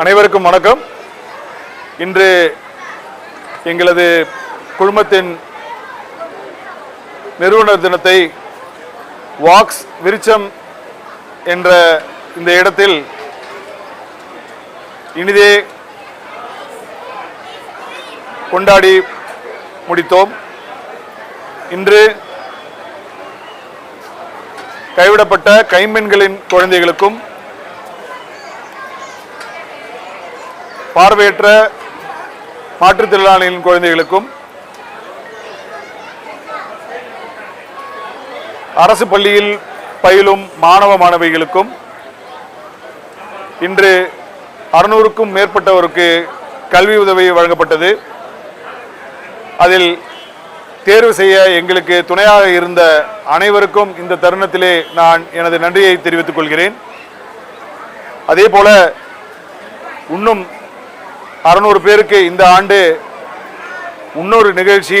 அனைவருக்கும் வணக்கம். இன்று எங்களது குழுமத்தின் நிறுவனர் தினத்தை வாக்ஸ் விருச்சம் என்ற இந்த இடத்தில் இனிதே கொண்டாடி முடித்தோம். இன்று கைவிடப்பட்ட கைம்பெண்களின் குழந்தைகளுக்கும் பார்வையற்ற மாற்றுத்திறனாளிகளின் குழந்தைகளுக்கும் அரசு பள்ளியில் பயிலும் மாணவ மாணவிகளுக்கும் இன்று அறுநூறுக்கும் மேற்பட்டவருக்கு கல்வி உதவி வழங்கப்பட்டது. அதில் தேர்வு செய்ய எங்களுக்கு துணையாக இருந்த அனைவருக்கும் இந்த தருணத்திலே நான் எனது நன்றியை தெரிவித்துக் கொள்கிறேன். அதே போல இன்னும் அறுநூறு பேருக்கு இந்த ஆண்டு இன்னொரு நிகழ்ச்சியில்